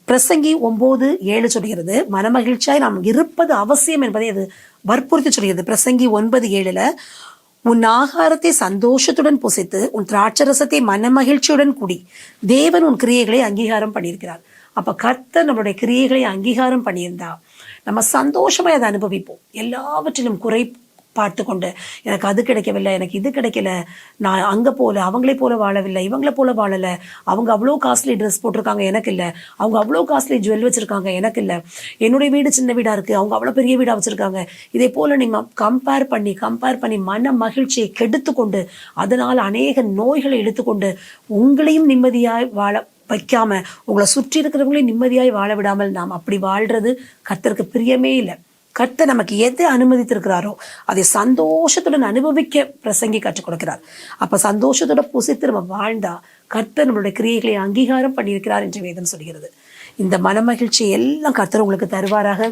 பிரசங்கி ஒம்பது ஏழு சொல்கிறது மனமகிழ்ச்சியாய் நாம் இருப்பது அவசியம் என்பதை அது வற்புறுத்தி சொல்கிறது. பிரசங்கி ஒன்பது ஏழில் உன் ஆகாரத்தை சந்தோஷத்துடன் புசித்து உன் திராட்சரசத்தை மனமகிழ்ச்சியுடன் குடி. தேவன் உன் கிரியைகளை அங்கீகாரம் பண்ணியிருக்கிறார். அப்போ கர்த்தர் நம்மளுடைய கிரியைகளை அங்கீகாரம் பண்ணியிருந்தா நம்ம சந்தோஷமாக அதை அனுபவிப்போம். எல்லாவற்றிலும் குறை பார்த்து கொண்டு எனக்கு அது கிடைக்கவில்லை எனக்கு இது கிடைக்கல நான் அங்கே போகல அவங்களே போல வாழவில்லை இவங்கள போல வாழலை அவங்க அவ்வளோ காஸ்ட்லி ட்ரெஸ் போட்டிருக்காங்க எனக்கு இல்லை. அவங்க அவ்வளோ காஸ்ட்லி ஜுவல் வச்சுருக்காங்க எனக்கு இல்லை. என்னுடைய வீடு சின்ன வீடாக இருக்குது அவங்க அவ்வளோ பெரிய வீடாக வச்சுருக்காங்க. இதே போல் நீங்க கம்பேர் பண்ணி கம்பேர் பண்ணி மன மகிழ்ச்சியை கெடுத்து கொண்டு அதனால் அநேக நோய்களை எடுத்துக்கொண்டு உங்களையும் நிம்மதியாக வாழ வைக்காமல் உங்களை சுற்றி இருக்கிறவங்களையும் நிம்மதியாய் வாழ விடாமல் நாம் அப்படி வாழ்கிறது கத்தருக்கு பிரியமே இல்லை. கர்த்தர் நமக்கு எது அனுமதித்திருக்கிறாரோ அதை சந்தோஷத்துடன் அனுபவிக்க பிரசங்கி கற்றுக் கொடுக்கிறார். அப்ப சந்தோஷத்தோட புசித்து நம்ம வாழ்ந்தா கர்த்தர் நம்மளுடைய கிரியைகளை அங்கீகாரம் பண்ணியிருக்கிறார் என்று வேதம் சொல்கிறது. இந்த மனமகிழ்ச்சி எல்லாம் கர்த்தர் உங்களுக்கு தருவாராக.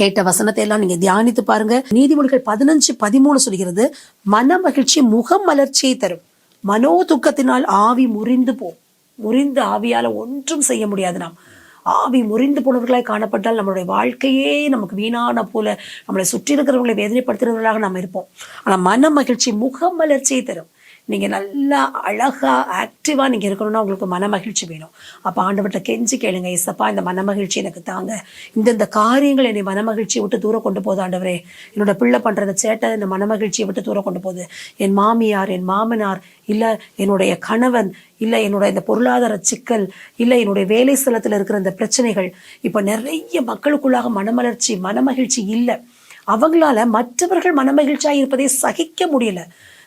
கேட்ட வசனத்தை எல்லாம் நீங்க தியானித்து பாருங்க. நீதிமொழிகள் பதினஞ்சு பதிமூணு சொல்கிறது மன மகிழ்ச்சி முகம் மலர்ச்சியை தரும். மனோ துக்கத்தினால் ஆவி முறிந்து போம் முறிந்து ஆவியால ஒன்றும் செய்ய முடியாது நாம். ஆவி முறிந்து போனவர்களாய் காணப்பட்டால் நம்மளுடைய வாழ்க்கையே நமக்கு வீணான போல நம்மளை சுற்றி இருக்கிறவங்களை வேதனைப்படுத்துகிறவர்களாக நாம் இருப்போம். ஆனால் மன மகிழ்ச்சி முகம் மலர்ச்சியை தரும். நீங்கள் நல்லா அழகாக ஆக்டிவாக நீங்கள் இருக்கணும்னா உங்களுக்கு மன மகிழ்ச்சி வேணும். அப்போ ஆண்டவர்கிட்ட கெஞ்சி கேளுங்க இசப்பா இந்த மன மகிழ்ச்சி எனக்கு தாங்க. இந்தந்த காரியங்கள் என்னை மன மகிழ்ச்சியை விட்டு தூரம் கொண்டு போகுது ஆண்டவரே. என்னோட பிள்ளை பண்ணுற இந்த சேட்டை இந்த மன மகிழ்ச்சியை விட்டு தூரம் கொண்டு போகுது. என் மாமியார் என் மாமனார் இல்லை என்னுடைய கணவன் இல்லை என்னோட இந்த பொருளாதார சிக்கல் இல்லை என்னுடைய வேலை ஸ்தலத்தில் இருக்கிற இந்த பிரச்சனைகள். இப்போ நிறைய மக்களுக்குள்ளாக மனமலர்ச்சி மனமகிழ்ச்சி இல்லை. அவங்களால மற்றவர்கள் மனமகிழ்ச்சியாக இருப்பதை சகிக்க முடியல.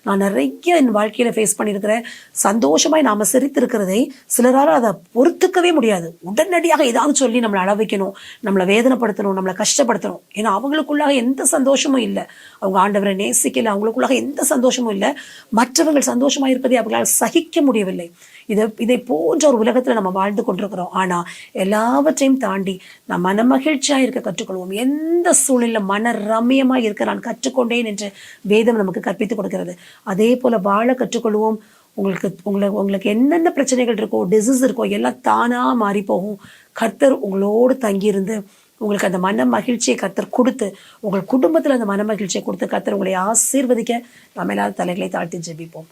நான் நிறைய என் வாழ்க்கையில் ஃபேஸ் பண்ணியிருக்கிறேன் சந்தோஷமாய் நாம் சிரித்திருக்கிறதை சிலரால அதை பொறுத்துக்கவே முடியாது. உடனடியாக ஏதாவது சொல்லி நம்மளை அளவிக்கணும் நம்மளை வேதனைப்படுத்தணும் நம்மளை கஷ்டப்படுத்தணும். ஏன்னா அவங்களுக்குள்ளாக எந்த சந்தோஷமும் இல்லை. அவங்க ஆண்டவரை நேசிக்கல அவங்களுக்குள்ளாக எந்த சந்தோஷமும் இல்லை. மற்றவர்கள் சந்தோஷமாக இருப்பதை அவர்களால் சகிக்க முடியவில்லை. இதை இதை போன்ற ஒரு உலகத்தில் நம்ம வாழ்ந்து கொண்டிருக்கிறோம். ஆனால் எல்லாவற்றையும் தாண்டி நான் மனமகிழ்ச்சியா இருக்க கற்றுக்கொள்வோம். எந்த சூழ்நிலை மன ரம்யமாக இருக்க நான் கற்றுக்கொண்டேன் என்று வேதம் நமக்கு கற்பித்துக் கொடுக்கிறது. அதே போல் வாழ கற்றுக்கொள்வோம். உங்களுக்கு உங்களை உங்களுக்கு என்னென்ன பிரச்சனைகள் இருக்கோ டிசீஸ் இருக்கோ எல்லாம் தானாக மாறி போகும். கர்த்தர் உங்களோடு தங்கியிருந்து உங்களுக்கு அந்த மன மகிழ்ச்சியை கர்த்தர் கொடுத்து உங்கள் குடும்பத்தில் அந்த மன மகிழ்ச்சியை கொடுத்து கத்தர் உங்களை ஆசீர்வதிக்க நம்ம எல்லாரும் தலைகளை தாழ்த்தி ஜெபிப்போம்.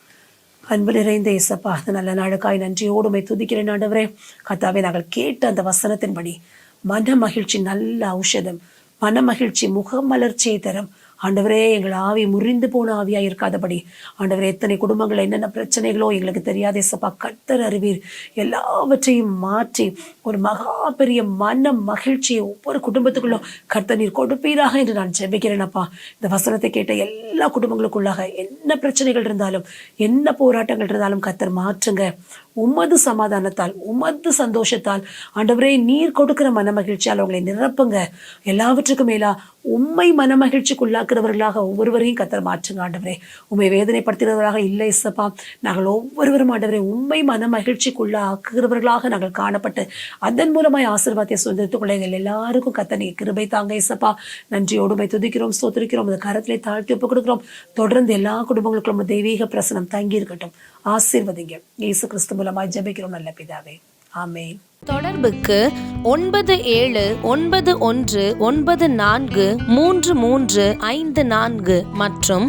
அன்பு நிறைந்த இசப்பா அந்த நல்ல நாளுக்காய் நன்றியோடு உம்மை துதிக்கிறேன் ஆண்டவரே. கத்தாவே நாங்கள் கேட்ட அந்த வசனத்தின்படி மன மகிழ்ச்சி நல்ல ஔஷதம் மன மகிழ்ச்சி முகம் மலர்ச்சியை தரும். ஆண்டவரே எங்கள் ஆவி முறிந்து போன ஆவியாக இருக்காதபடி. ஆண்டவரே எத்தனை குடும்பங்கள் என்னென்ன பிரச்சனைகளோ எங்களுக்கு தெரியாதே சப்பா கர்த்தர் அறிவீர். எல்லாவற்றையும் மாற்றி ஒரு மகா பெரிய மன மகிழ்ச்சியை ஒவ்வொரு குடும்பத்துக்குள்ளும் கர்த்தர் நீர் கொடுப்பீராக என்று நான் ஜெபிக்கிறேனப்பா இந்த வசனத்தை கேட்ட எல்லா குடும்பங்களுக்குள்ளாக என்ன பிரச்சனைகள் இருந்தாலும் என்ன போராட்டங்கள் இருந்தாலும் கத்தர் மாற்றுங்க. உமது சமாதானத்தால் உமது சந்தோஷத்தால் ஆண்டவரே நீர் கொடுக்கிற மன மகிழ்ச்சியால் அவங்களை நிரப்புங்க. எல்லாவற்றுக்கும் மேலா உண்மை மன மகிழ்ச்சிக்குள்ளாக்குறவர்களாக ஒவ்வொருவரையும் கத்திர மாற்றுங்க ஆண்டவரே. உண்மை வேதனைப்படுத்துகிறவர்களாக இல்லை சப்பா நாங்கள் ஒவ்வொருவரும் ஆண்டவரே உண்மை மன மகிழ்ச்சிக்குள்ளாக்குகிறவர்களாக நாங்கள் காணப்பட்டு அதன் மூலமாய் ஆசீர்வாதத்தை சுதந்திரத்துக் கொள்ளைகள் எல்லாருக்கும் கத்த நீங்கள் கிருபை தாங்க இசப்பா. நன்றியோடுமை துதிக்கிறோம் சோத்திருக்கிறோம் அந்த கரத்திலே தாழ்த்தி ஒப்பு கொடுக்கிறோம். தொடர்ந்து எல்லா குடும்பங்களுக்கும் தெய்வீக பிரசனம் தங்கி இருக்கட்டும். ஆசீர்வதிங்க. இயேசு கிறிஸ்து மூலமாய் ஜெபிக்கிறோம் நல்ல பிதாவே. ஆமே தொடர்புக்கு ஒன்பது ஏழு ஒன்பது ஒன்று ஒன்பது நான்கு மூன்று மூன்று ஐந்து நான்கு மற்றும்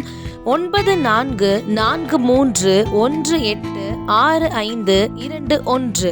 ஒன்பது நான்கு நான்கு மூன்று ஒன்று எட்டு ஆறு ஐந்து இரண்டு ஒன்று